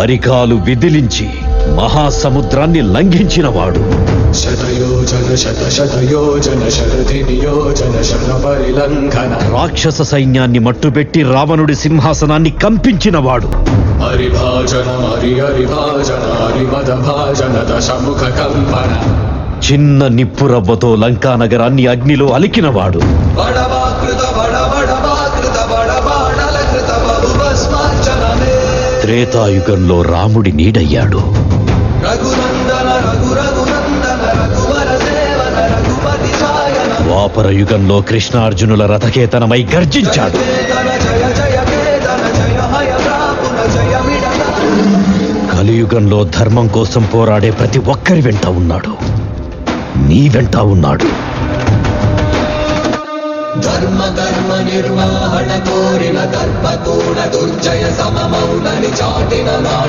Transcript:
అరికాలు విదిలించి మహాసముద్రాన్ని లంఘించినవాడు. రాక్షస సైన్యాన్ని మట్టుబెట్టి రావణుడి సింహాసనాన్ని కంపించినవాడు. చిన్న నిప్పురవ్వతో లంకా నగరాన్ని అగ్నిలో అలికినవాడు. త్రేతాయుగంలో రాముడి నీడయ్యాడు. ద్వాపర యుగంలో కృష్ణార్జునుల రథకేతనమై గర్జించాడు. కలియుగంలో ధర్మం కోసం పోరాడే ప్రతి ఒక్కరి వెంట ఉన్నాడు. నీ వెంట ఉన్నాడు. ಧರ್ಮ ಧರ್ಮ ನಿರ್ವಹಣ ಕೋರಿನ ದರ್ಪ ತೂಣ ದುರ್ಜಯ ಸಮಮೌನ ನಿಜಾಟಿನ ನಾಡ